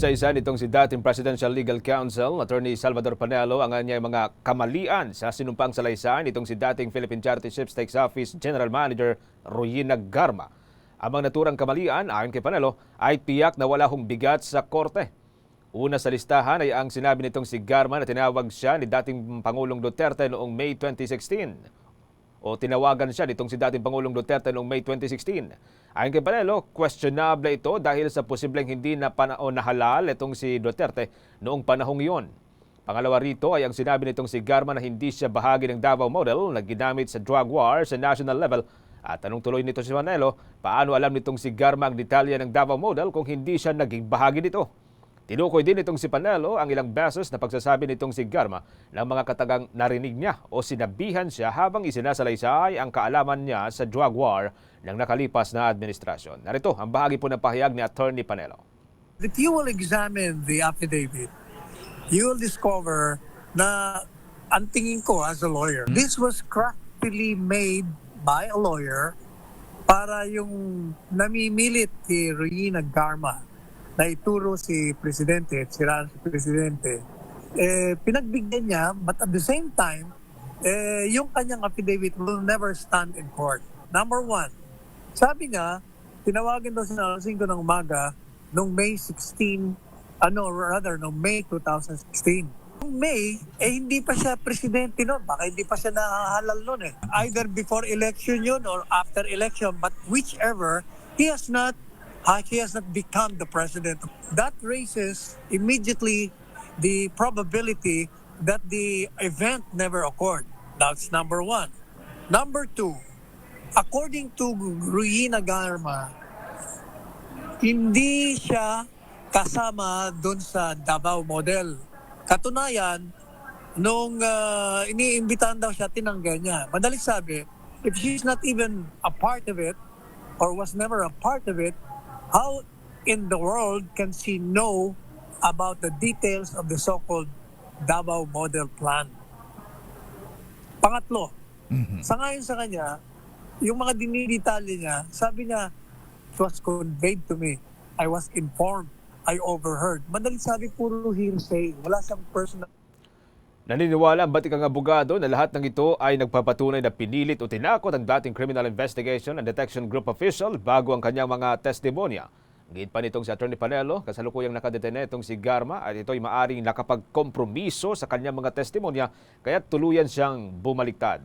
Sa isa nitong si dating Presidential Legal Counsel, Attorney Salvador Panelo, ang kanyang mga kamalian sa sinumpang salaysay nitong si dating Philippine Charity Sweepstakes Office General Manager Royina Garma. Amang naturang kamalian, ayon kay Panelo, ay tiyak na wala hong bigat sa korte. Una sa listahan ay ang sinabi nitong si Garma na tinawag siya ni dating Pangulong Duterte noong May 2016 o tinawagan siya nitong si dating Pangulong Duterte noong May 2016. Ayon kay Panelo, questionable ito dahil sa posibleng hindi na panahon nahalal itong si Duterte noong panahong iyon. Pangalawa rito ay ang sinabi nitong si Garma na hindi siya bahagi ng Davao Model na ginamit sa drug war sa national level. At tanong tuloy nito si Panelo, paano alam nitong si Garma ang detalye ng Davao Model kung hindi siya naging bahagi nito? Tinukoy din itong si Panelo ang ilang beses na pagsasabi nitong si Garma ng mga katagang narinig niya o sinabihan siya habang isinasalaysay ang kaalaman niya sa drug war ng nakalipas na administrasyon. Narito ang bahagi po ng pahayag ni Attorney Panelo. If you will examine the affidavit, you will discover na ang tingin ko as a lawyer, this was craftily made by a lawyer para yung namimilit kay Regina Garma na ituro si Presidente, sira si Presidente, eh, pinagbigyan niya, but at the same time, eh, yung kanyang affidavit will never stand in court. Number one, sabi niya, tinawagan daw siya ng 5 ng umaga noong May 16, ano, rather, noong May 2016. Noong May, eh hindi pa siya presidente noon. Baka hindi pa siya nahahalal noon eh. Either before election yun or after election, but whichever, he has not uh, he has not become the president. That raises immediately the probability that the event never occurred. That's number one. Number two, according to Ruina Garma, hindi siya kasama doon sa Davao model. Katunayan, nung uh, iniimbitahan daw siya, tinanggal niya. Madaling sabi, if she's not even a part of it, or was never a part of it, how in the world can she know about the details of the so-called Davao model plan? Pangatlo, sa ngayon sa kanya, yung mga dinidetalye niya, sabi niya, it was conveyed to me. I was informed. I overheard. Madaling sabi, puro hearsay. Wala siyang personal Naniniwala ang batikang abogado na lahat ng ito ay nagpapatunay na pinilit o tinakot ang dating Criminal Investigation and Detection Group official bago ang kanyang mga testimonya. Gid pa nitong si Attorney Panelo, kasalukuyang nakadetene itong si Garma at ito'y maaring nakapagkompromiso sa kanyang mga testimonya kaya tuluyan siyang bumaliktad.